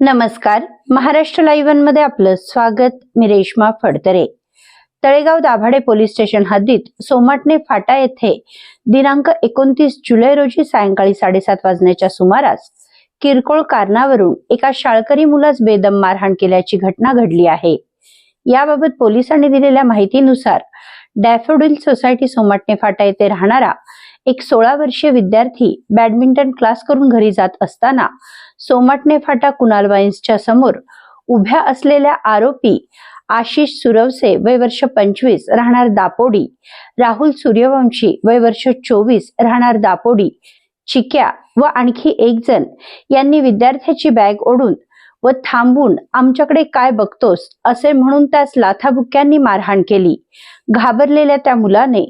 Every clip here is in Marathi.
नमस्कार. महाराष्ट्र लाईव्हमध्ये आपलं स्वागत. मी रेश्मा फडतरे. तळेगाव दाभाडे पोलीस स्टेशन हद्दीत सोमाटणे फाटा येथे दिनांक एकोणतीस जुलै रोजी सायंकाळी साडेसात वाजण्याच्या सुमारास किरकोळ कारणावरून एका शाळकरी मुलास बेदम मारहाण केल्याची घटना घडली आहे. याबाबत पोलिसांनी दिलेल्या माहितीनुसार डॅफोडिल सोसायटी सोमाटणे फाटा येथे राहणारा एक सोळा वर्षीय विद्यार्थी बॅडमिंटन क्लास करून घरी जात असताना सोमाटणे फाटा कुणाल वाईन्सच्या समोर उभ्या असलेल्या आरोपी आशिष सुरवसे वय वर्ष पंचवीस राहणार दापोडी राहुल सूर्यवंशी वय वर्ष चोवीस राहणार दापोडी चिक्या व आणखी एक जण यांनी विद्यार्थ्याची बॅग ओढून व थांबून आमच्याकडे काय बघतोस? असे म्हणून त्यास लाथाबुक्यांनी मारहाण केली. घाबरलेल्या त्या मुलाने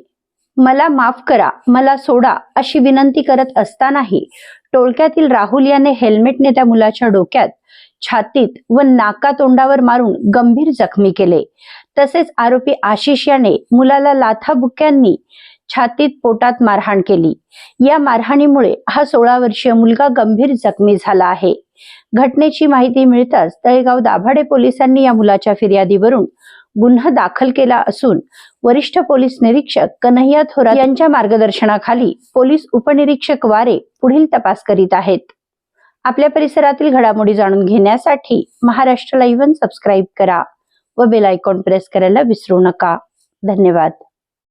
मला माफ करा मला सोडा अशी विनंती करत असतानाही टोळक्यातील राहुल याने हेल्मेटने त्या मुलाच्या डोक्यात छातीत व नाका तोंडावर मारून गंभीर जखमी केले. तसेच आरोपी आशिष याने मुलाला लाथाबुक्यांनी छातीत पोटात मारहाण केली. या मारहाणीमुळे हा सोळा वर्षीय मुलगा गंभीर जखमी झाला आहे. घटनेची माहिती मिळताच तळेगाव दाभाडे पोलिसांनी या मुलाच्या फिर्यादीवरून गुन्हा दाखल केला असून वरिष्ठ पोलीस निरीक्षक कन्हैया थोरात यांच्या मार्गदर्शनाखाली पोलीस उपनिरीक्षक वारे पुढील तपास करीत आहेत. आपल्या परिसरातील घडामोडी जाणून घेण्यासाठी महाराष्ट्र लाईव्ह सबस्क्राईब करा व बेल आयकॉन प्रेस करायला विसरू नका. धन्यवाद.